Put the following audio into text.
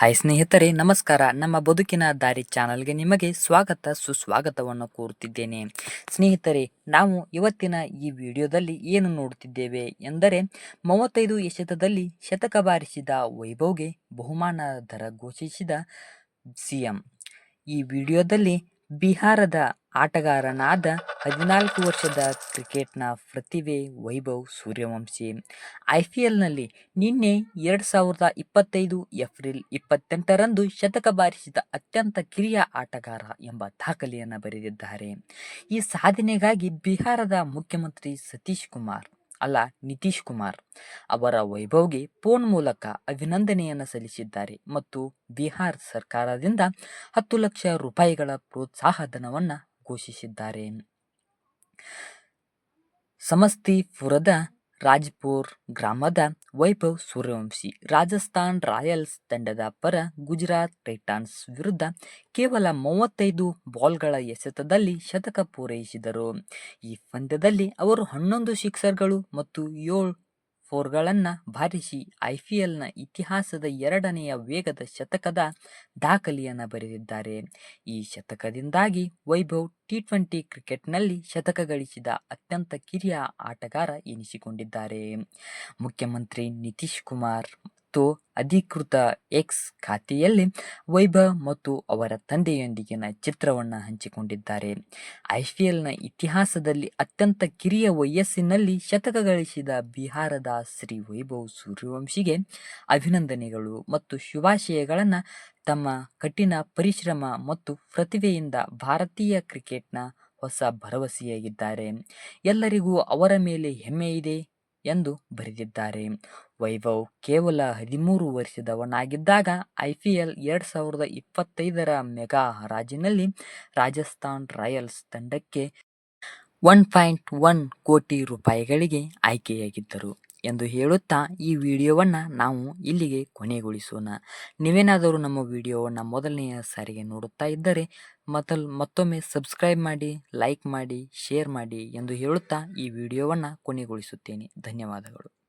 Hi ಸ್ನೇಹಿತರೆ, ನಮಸ್ಕಾರ. ನಮ್ಮ ಬದುಕಿನ ದಾರಿ ಚಾನಲ್ಗೆ ನಿಮಗೆ ಸ್ವಾಗತ, ಸುಸ್ವಾಗತವನ್ನು ಕೋರುತ್ತಿದ್ದೇನೆ ಸ್ನೇಹಿತರೆ, ನಾವು ಇವತ್ತಿನ ಈ ವಿಡಿಯೋದಲ್ಲಿ ಏನು ನೋಡುತ್ತಿದ್ದೇವೆ ಎಂದರೆ, ಮೂವತ್ತೈದು ಎಸೆತದಲ್ಲಿ ಶತಕ ಬಾರಿಸಿದ ವೈಭವ್ಗೆ ಬಹುಮಾನ ದರ ಘೋಷಿಸಿದ ಸಿಎಂ. ಈ ವಿಡಿಯೋದಲ್ಲಿ ಬಿಹಾರದ ಆಟಗಾರನಾದ ಹದಿನಾಲ್ಕು ವರ್ಷದ ಕ್ರಿಕೆಟ್ನ ಪ್ರತಿಭೆ ವೈಭವ್ ಸೂರ್ಯವಂಶಿ. ಐ ಪಿ ಎಲ್ನಲ್ಲಿ ನಿನ್ನೆ ಎರಡು ಸಾವಿರದ ಇಪ್ಪತ್ತೈದು ಏಪ್ರಿಲ್ ಇಪ್ಪತ್ತೆಂಟರಂದು ಶತಕ ಬಾರಿಸಿದ ಅತ್ಯಂತ ಕಿರಿಯ ಆಟಗಾರ ಎಂಬ ದಾಖಲೆಯನ್ನು ಬರೆದಿದ್ದಾರೆ. ಈ ಸಾಧನೆಗಾಗಿ ಬಿಹಾರದ ಮುಖ್ಯಮಂತ್ರಿ ಸತೀಶ್ ಕುಮಾರ್, ಅಲ್ಲ ನಿತೀಶ್ ಕುಮಾರ್, ಅವರ ವೈಭವ್ಗೆ ಫೋನ್ ಮೂಲಕ ಅಭಿನಂದನೆಯನ್ನು ಸಲ್ಲಿಸಿದ್ದಾರೆ ಮತ್ತು ಬಿಹಾರ್ ಸರ್ಕಾರದಿಂದ ಹತ್ತು ಲಕ್ಷ ರೂಪಾಯಿಗಳ ಪ್ರೋತ್ಸಾಹ ಧನವನ್ನು ಘೋಷಿಸಿದ್ದಾರೆ. ಸಮಸ್ತಿಪುರದ ರಾಜ್ಪುರ್ ಗ್ರಾಮದ ವೈಭವ್ ಸೂರ್ಯವಂಶಿ, ರಾಜಸ್ಥಾನ್ ರಾಯಲ್ಸ್ ತಂಡದ ಪರ ಗುಜರಾತ್ ಟೈಟಾನ್ಸ್ ವಿರುದ್ಧ ಕೇವಲ ಮೂವತ್ತೈದು ಬಾಲ್ಗಳ ಎಸೆತದಲ್ಲಿ ಶತಕ ಪೂರೈಸಿದರು. ಈ ಪಂದ್ಯದಲ್ಲಿ ಅವರು ಹನ್ನೊಂದು ಸಿಕ್ಸರ್ಗಳು ಮತ್ತು ಏಳು ಫೋರ್ಗಳನ್ನು ಬಾರಿಸಿ ಐಪಿಎಲ್ನ ಇತಿಹಾಸದ ಎರಡನೆಯ ವೇಗದ ಶತಕದ ದಾಖಲೆಯನ್ನು ಬರೆದಿದ್ದಾರೆ. ಈ ಶತಕದಿಂದಾಗಿ ವೈಭವ್ ಟಿ ಟ್ವೆಂಟಿ ಕ್ರಿಕೆಟ್ನಲ್ಲಿ ಶತಕ ಗಳಿಸಿದ ಅತ್ಯಂತ ಕಿರಿಯ ಆಟಗಾರ ಎನಿಸಿಕೊಂಡಿದ್ದಾರೆ. ಮುಖ್ಯಮಂತ್ರಿ ನಿತೀಶ್ ಕುಮಾರ್ ಮತ್ತು ಅಧಿಕೃತ ಎಕ್ಸ್ ಖಾತೆಯಲ್ಲಿ ವೈಭವ್ ಮತ್ತು ಅವರ ತಂದೆಯೊಂದಿಗಿನ ಚಿತ್ರವನ್ನು ಹಂಚಿಕೊಂಡಿದ್ದಾರೆ. ಐ ಪಿ ಎಲ್ನ ಇತಿಹಾಸದಲ್ಲಿ ಅತ್ಯಂತ ಕಿರಿಯ ವಯಸ್ಸಿನಲ್ಲಿ ಶತಕ ಗಳಿಸಿದ ಬಿಹಾರದ ಶ್ರೀ ವೈಭವ್ ಸೂರ್ಯವಂಶಿಗೆ ಅಭಿನಂದನೆಗಳು ಮತ್ತು ಶುಭಾಶಯಗಳನ್ನು ತಮ್ಮ ಕಠಿಣ ಪರಿಶ್ರಮ ಮತ್ತು ಪ್ರತಿಭೆಯಿಂದ ಭಾರತೀಯ ಕ್ರಿಕೆಟ್ನ ಹೊಸ ಭರವಸೆಯಾಗಿದ್ದಾರೆ. ಎಲ್ಲರಿಗೂ ಅವರ ಮೇಲೆ ಹೆಮ್ಮೆ ಇದೆ. ಎಂದು ಬರೆದಿದ್ದಾರೆ. ವೈಭವ್ ಕೇವಲ ಹದಿಮೂರು ವರ್ಷದವನಾಗಿದ್ದಾಗ ಐ ಪಿ ಎಲ್ ಎರಡು ಸಾವಿರದ ಇಪ್ಪತ್ತೈದರ ಮೆಗಾ ಹರಾಜಿನಲ್ಲಿ ರಾಜಸ್ಥಾನ್ ರಾಯಲ್ಸ್ ತಂಡಕ್ಕೆ ಒನ್ ಪಾಯಿಂಟ್ ಒನ್ ಕೋಟಿ ರೂಪಾಯಿಗಳಿಗೆ ಆಯ್ಕೆಯಾಗಿದ್ದರು. ಎಂದು ಹೇಳುತ್ತಾ ಈ ವಿಡಿಯೋವನ್ನು ನಾವು ಇಲ್ಲಿಗೆ ಕೊನೆಗೊಳಿಸೋಣ. ನೀವೇನಾದರೂ ನಮ್ಮ ವಿಡಿಯೋವನ್ನು ಮೊದಲನೆಯ ಸಾರಿಗೆ ನೋಡುತ್ತಾ ಇದ್ದರೆ ಮೊದಲು, ಮತ್ತೊಮ್ಮೆ ಸಬ್ಸ್ಕ್ರೈಬ್ ಮಾಡಿ, ಲೈಕ್ ಮಾಡಿ, ಶೇರ್ ಮಾಡಿ ಎಂದು ಹೇಳುತ್ತಾ ಈ ವಿಡಿಯೋವನ್ನು ಕೊನೆಗೊಳಿಸುತ್ತೇನೆ. ಧನ್ಯವಾದಗಳು.